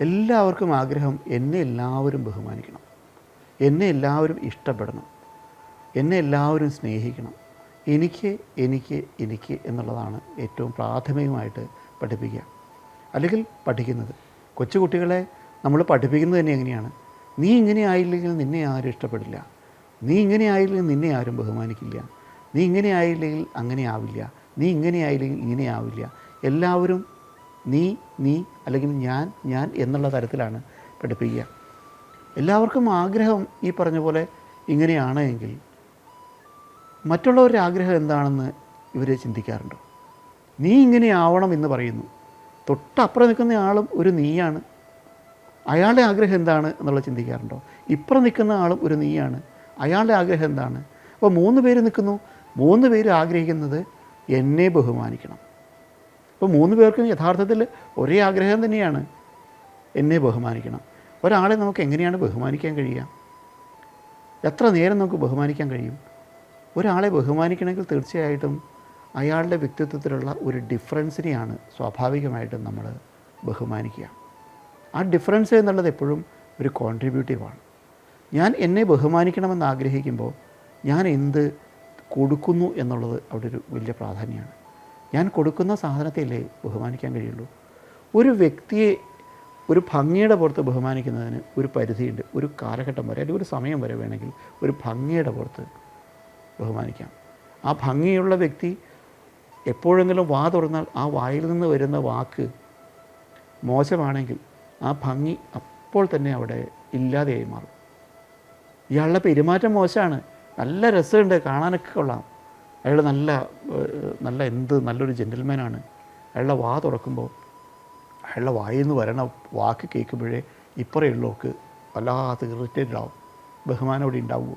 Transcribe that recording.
എല്ലാവർക്കും ആഗ്രഹം എന്നെ എല്ലാവരും ബഹുമാനിക്കണം. എന്നെ എല്ലാവരും ഇഷ്ടപ്പെടണം. എന്നെ എല്ലാവരും സ്നേഹിക്കണം. എനിക്ക് എനിക്ക് എനിക്ക് എന്നുള്ളതാണ് ഏറ്റവും പ്രാഥമികമായിട്ട് പഠിപ്പിക്കുക. അല്ലെങ്കിൽ പഠിക്കുന്നത്. കൊച്ചുകുട്ടികളെ നമ്മൾ പഠിപ്പിക്കുന്നത് തന്നെ എങ്ങനെയാണ്? നീ ഇങ്ങനെ ആയില്ലെങ്കിൽ നിന്നെ ആരും ഇഷ്ടപ്പെടില്ല. നീ ഇങ്ങനെ ആയില്ലെങ്കിൽ നിന്നെ ആരും ബഹുമാനിക്കില്ല. നീ ഇങ്ങനെ ആയില്ലെങ്കിൽ അങ്ങനെ ആവില്ല. നീ ഇങ്ങനെ ആയില്ലെങ്കിൽ ഇങ്ങനെ ആവില്ല. എല്ലാവരും നീ നീ അല്ലെങ്കിൽ ഞാൻ ഞാൻ എന്നുള്ള തരത്തിലാണ് പഠിപ്പിക്കുക. എല്ലാവർക്കും ആഗ്രഹം ഈ പറഞ്ഞ പോലെ ഇങ്ങനെയാണ് എങ്കിൽ മറ്റുള്ളവരുടെ ആഗ്രഹം എന്താണെന്ന് ഇവർ ചിന്തിക്കാറുണ്ടോ. നീ ഇങ്ങനെ ആവണം എന്ന് പറയുന്നു. തൊട്ടപ്പുറം നിൽക്കുന്ന ആളും ഒരു നീയാണ്. അയാളുടെ ആഗ്രഹം എന്താണ് എന്നുള്ളത് ചിന്തിക്കാറുണ്ടോ? ഇപ്പുറം നിൽക്കുന്ന ആളും ഒരു നീയാണ്. അയാളുടെ ആഗ്രഹം എന്താണ്? അപ്പോൾ മൂന്ന് പേര് നിൽക്കുന്നു. മൂന്ന് പേര് ആഗ്രഹിക്കുന്നത് എന്നെ ബഹുമാനിക്കണം. അപ്പോൾ മൂന്ന് പേർക്കും യഥാർത്ഥത്തിൽ ഒരേ ആഗ്രഹം തന്നെയാണ് എന്നെ ബഹുമാനിക്കണം. ഒരാളെ നമുക്ക് എങ്ങനെയാണ് ബഹുമാനിക്കാൻ കഴിയുക? എത്ര നേരം നമുക്ക് ബഹുമാനിക്കാൻ കഴിയും? ഒരാളെ ബഹുമാനിക്കണമെങ്കിൽ തീർച്ചയായിട്ടും അയാളുടെ വ്യക്തിത്വത്തിലുള്ള ഒരു ഡിഫറൻസിനെയാണ് സ്വാഭാവികമായിട്ടും നമ്മൾ ബഹുമാനിക്കുക. ആ ഡിഫറൻസ് എന്നുള്ളത് എപ്പോഴും ഒരു കോൺട്രിബ്യൂട്ടീവാണ് ഞാൻ എന്നെ ബഹുമാനിക്കണമെന്ന് ആഗ്രഹിക്കുമ്പോൾ ഞാൻ എന്ത് കൊടുക്കുന്നു എന്നുള്ളത് അവിടെ ഒരു വലിയ പ്രാധാന്യമാണ്. ഞാൻ കൊടുക്കുന്ന സാധനത്തെയല്ലേ ബഹുമാനിക്കാൻ കഴിയുള്ളൂ? ഒരു വ്യക്തിയെ ഒരു ഭംഗിയുടെ പുറത്ത് ബഹുമാനിക്കുന്നതിന് ഒരു പരിധിയുണ്ട്. ഒരു കാലഘട്ടം വരെ അല്ലെങ്കിൽ ഒരു സമയം വരെ വേണമെങ്കിൽ ഒരു ഭംഗിയുടെ പുറത്ത് ബഹുമാനിക്കാം. ആ ഭംഗിയുള്ള വ്യക്തി എപ്പോഴെങ്കിലും വാ തുറന്നാൽ ആ വായിൽ നിന്ന് വരുന്ന വാക്ക് മോശമാണെങ്കിൽ ആ ഭംഗി അപ്പോൾ തന്നെ അവിടെ ഇല്ലാതെയായി മാറും. ഇയാളുടെ പെരുമാറ്റം മോശമാണ്. നല്ല രസമുണ്ട് കാണാനൊക്കെ കൊള്ളാം. അയാൾ നല്ല നല്ല എന്ത് നല്ലൊരു ജെന്റിൽമാനാണ് അയാളുടെ വാ തുറക്കുമ്പോൾ അയാളുടെ വായിൽ നിന്ന് വരണ വാക്ക് കേൾക്കുമ്പോഴേ ഇപ്പറയുള്ളവർക്ക് വല്ലാത്ത ഇറിറ്റേറ്റഡ് ആവും. ബഹുമാനം അവിടെ ഉണ്ടാവുമോ?